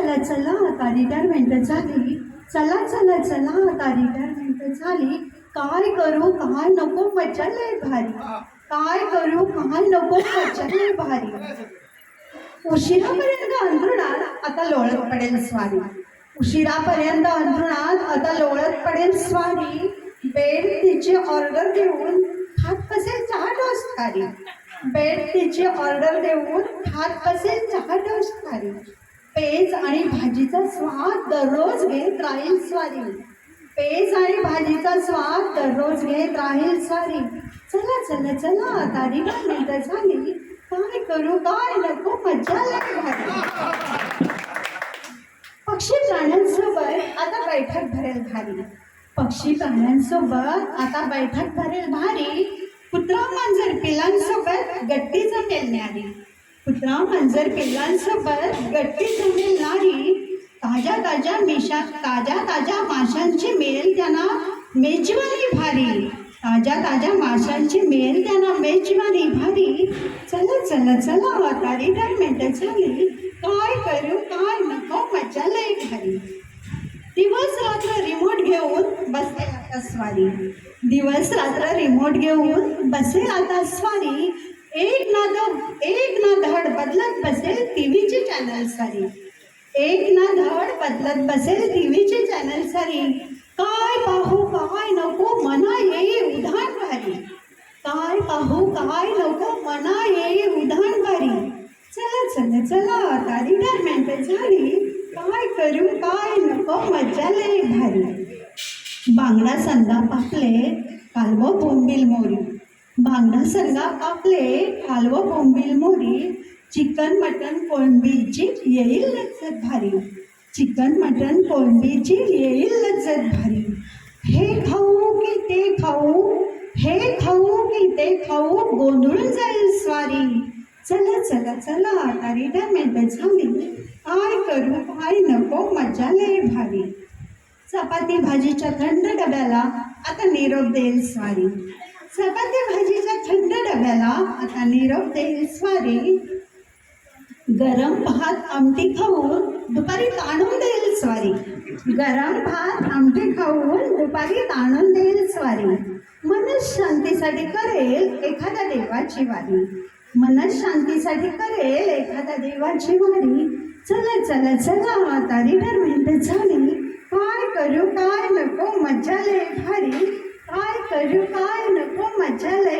चला चला आता रिटायरमेंट झाली चला चला चला आता रिटायरमेंट झाली काय करू काय नको मजा लय भारी. काय करू काय नको मजा लय भारी. उशिरापर्यंत अंथरुणात आता लोळत पडेल स्वारी. उशिरापर्यंत अंथरुणात आता लोळत पडेल स्वारी. बेड तिची ऑर्डर देऊन हात बसेल चहा डोस बेड तिची ऑर्डर देऊन हात बसेल चहा डोस पेज आणि भाजीचा स्वाद दररोज घेत राहील स्वारी. पेज आणि भाजीचा स्वाद दररोज घेत राहील स्वारी. चला चला चला आता रिटायरमेंट झाली. काय करू काय नको मज्जा लय पक्षी प्राण्यांसोबत आता बैठक भरेल भारी. पक्षी प्राण्यांसोबत आता बैठक भरेल भारी. कुत्रा मांजर पिलांसोबत गट्टी जमेल न्यारी कुत्रा मांजर पिल्लांसोबत गट्टी जमेल नारी ताज्या ताज्या मिशा ताज्या ताज्या माशांची मिळेल त्यांना मेजवानी भारी. ताज्या ताज्या माशांची मिळेल त्यांना मेजवानी भारी. चला चला चला आता रिटायरमेंट झाली. काय करू काय नको मजा लय भारी. दिवस रात्र रिमोट घेऊन बसेल आता स्वारी. दिवस रात्र रिमोट घेऊन बसेल आता स्वारी. एक ना द एक ना धड बदलत बसेल टी व्हीचे चॅनल सारी. एक ना धड बदलत बसेल टी व्हीचे चॅनल सारी. काय पाहू काय नको मना येई उधाण भारी. काय पाहू काय नको मना येई उधाण भारी. चला चला चला आता रिटायरमेंट झाली. काय करू काय नको मजा लय भारी. बांगडा संदा पाकले कालवो बोंबील मोरी. बांगडा संगा आपले कालवं बोंबील मोरी चिकन मटन कोळंबीची येईल लज्जत भारी. चिकन मटन कोळंबीची येईल लज्जत भारी. हे खाऊ की ते खाऊ हे खाऊ की ते खाऊ गोंधळून जाईल स्वारी. चला चला चला आता रिटायरमेंट झाली काय करू काय नको मजा लय भारी. चपाती भाजीच्या थंड डब्याला आता निरोप देईल स्वारी. चपाती भाजीच्या थंड डब्याला आता निरोप देईल स्वारी. गरम भात आमटी खाऊन दुपारी ताणून देईल स्वारी. गरम भात आमटी खाऊन दुपारी ताणून देईल स्वारी. मनस शांतीसाठी करेल एखाद्या देवाची वारी. मनस शांतीसाठी करेल एखाद्या देवाची वारी. चला चला चला आता रिटायरमेंट झाली काय करू काय नको मज्जा लय भारी. काय करू काय नको मजा लय भारी धन्यवाद